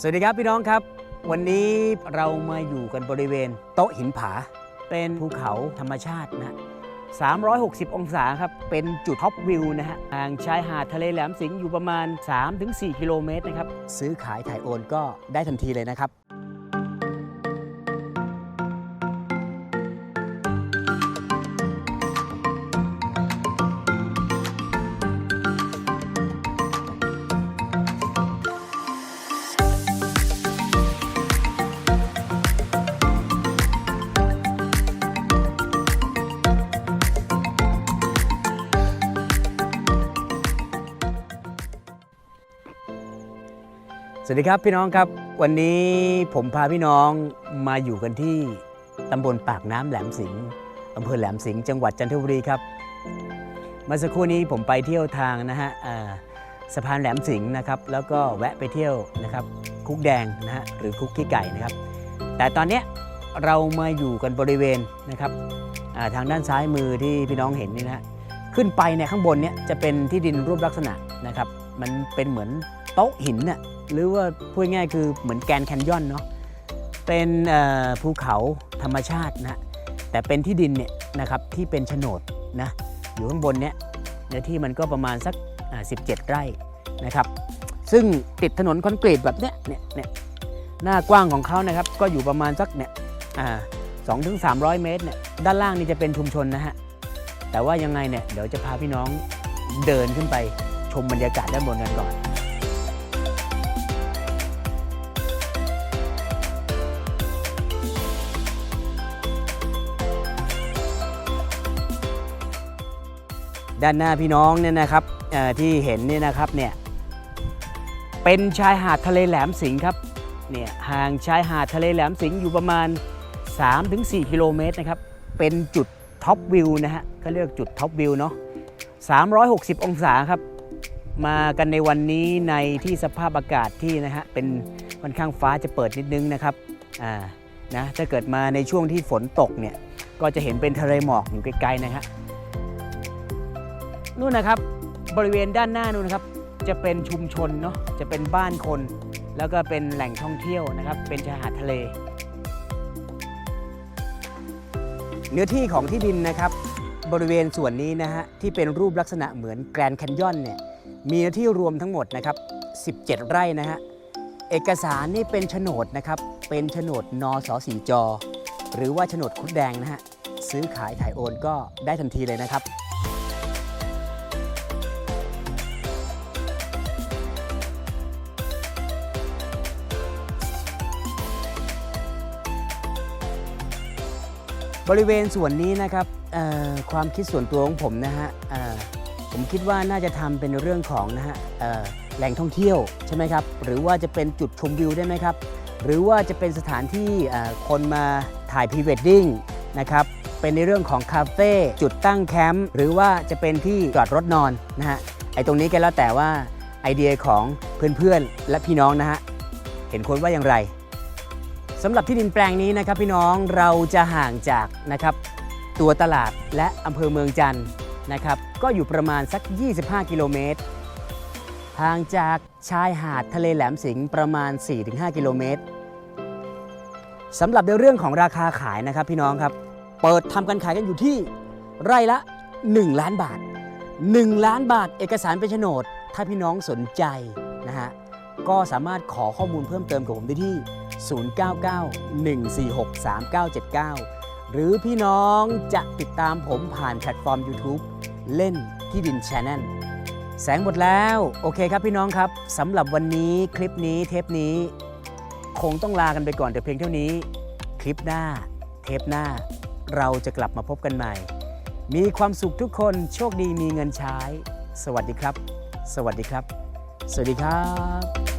สวัสดีครับพี่น้องครับ วันนี้เรามาอยู่กันบริเวณโต๊ะหินผา เป็นภูเขาธรรมชาตินะ 360 องศาครับ เป็นจุดท็อปวิวนะฮะทางชายหาดทะเลแหลมสิงห์อยู่ประมาณ 3-4 กิโลเมตรนะครับ ซื้อขายถ่ายโอนก็ได้ทันทีเลยนะครับ สวัสดีครับพี่น้องครับ วันนี้ผมพาพี่น้องมาอยู่กันที่ตำบลปากน้ำแหลมสิงห์อำเภอแหลมสิงห์จังหวัดจันทบุรีครับเมื่อสักครู่นี้ผมไปเที่ยวทางนะฮะสะพานแหลมสิงห์นะครับ แล้วก็แวะไปเที่ยวนะครับคุกแดงนะฮะหรือคุกขี้ไก่นะครับ แต่ตอนนี้เรามาอยู่กันบริเวณนะครับทางด้านซ้ายมือที่พี่น้องเห็นนี่นะฮะขึ้นไปเนี่ยข้างบนเนี่ยจะเป็นที่ดินรูปลักษณะนะครับ มันเป็นเหมือนโต๊ะหินน่ะ หรือว่าพูดง่ายคือเหมือนแกนแคนยอนเนาะเป็นภูเขาธรรมชาตินะแต่เป็นที่ดินเนี่ยนะครับที่เป็นโฉนดนะอยู่ข้างบนเนี่ยเนื้อที่มันก็ประมาณสัก 17 ไร่นะครับ ซึ่งติดถนนคอนกรีตแบบเนี้ยเนี่ยเนี่ยหน้ากว้างของเขานะครับก็อยู่ประมาณสักเนี่ยสองถึงสามร้อยเมตรเนี่ยด้านล่างนี่จะเป็นชุมชนนะฮะแต่ว่ายังไงเนี่ยเดี๋ยวจะพาพี่น้องเดินขึ้นไปชมบรรยากาศด้านบนกันก่อน ด้านหน้าพี่น้องเนี่ยนะครับที่เห็นเนี่ยนะครับเนี่ยเป็นชายหาดทะเลแหลมสิงห์ครับเนี่ยห่างชายหาดทะเลแหลมสิงห์อยู่ประมาณ 3-4 กิโลเมตรนะครับเป็นจุดท็อปวิวนะฮะเขาเรียกจุดท็อปวิวเนาะ360 องศาครับ มากันในวันนี้ในที่สภาพอากาศที่นะฮะเป็นค่อนข้างฟ้าจะเปิดนิดนึงนะครับอ่านะถ้าเกิดมาในช่วงที่ฝนตกเนี่ยก็จะเห็นเป็นทะเลหมอกอยู่ไกลๆนะฮะ นู่นนะครับบริเวณด้านหน้านู่นนะครับ จะเป็นชุมชนเนาะจะเป็นบ้านคน แล้วก็เป็นแหล่งท่องเที่ยวนะครับ เป็นชายหาดทะเล เนื้อที่ของที่ดินนะครับ บริเวณส่วนนี้นะฮะที่เป็นรูปลักษณะเหมือนแกรนด์แคนยอนเนี่ยมีเนื้อที่รวมทั้งหมดนะครับ17 ไร่นะฮะเอกสารนี่เป็นโฉนดนะครับ เป็นโฉนดนสสีจอหรือว่าโฉนดคุดแดงนะฮะ ซื้อขายถ่ายโอนก็ได้ทันทีเลยนะครับ บริเวณส่วนนี้นะครับความคิดส่วนตัวของผมนะฮะผมคิดว่าน่าจะทำเป็นเรื่องของนะฮะแหล่งท่องเที่ยวใช่ไหมครับหรือว่าจะเป็นจุดชมวิวได้ไหมครับ หรือว่าจะเป็นสถานที่คนมาถ่ายพรีเวดดิ้งนะครับเป็นในเรื่องของคาเฟ่จุดตั้งแคมป์หรือว่าจะเป็นที่จอดรถนอนนะฮะไอ้ตรงนี้ก็แล้วแต่ว่าไอเดียของเพื่อนๆและพี่น้องนะฮะเห็นคนว่าอย่างไร สำหรับที่ดินแปลงนี้นะครับพี่น้องเราจะห่างจากนะครับตัวตลาดและอำเภอเมืองจันทร์นะครับก็อยู่ประมาณสัก 25 กิโลเมตรห่างจากชายหาดทะเลแหลมสิงห์ประมาณ 4-5 กิโลเมตรสำหรับในเรื่องของราคาขายนะครับพี่น้องครับเปิดทำการขายกันอยู่ที่ไร่ละ 1 ล้านบาท 1 ล้านบาทเอกสารเป็นโฉนด ถ้าพี่น้องสนใจนะฮะ ก็สามารถขอข้อมูลเพิ่มเติมกับผมได้ที่ 0991463979 หรือพี่น้องจะติดตามผมผ่านแพลตฟอร์ม YouTube เล่นที่ดิน Channel แสงหมดแล้ว โอเคครับพี่น้องครับสำหรับวันนี้คลิปนี้เทปนี้ คงต้องลากันไปก่อนแต่เพียงเท่านี้ คลิปหน้า เทปหน้า เราจะกลับมาพบกันใหม่ มีความสุขทุกคนโชคดีมีเงินใช้ สวัสดีครับ สวัสดีครับ สวัสดีครับ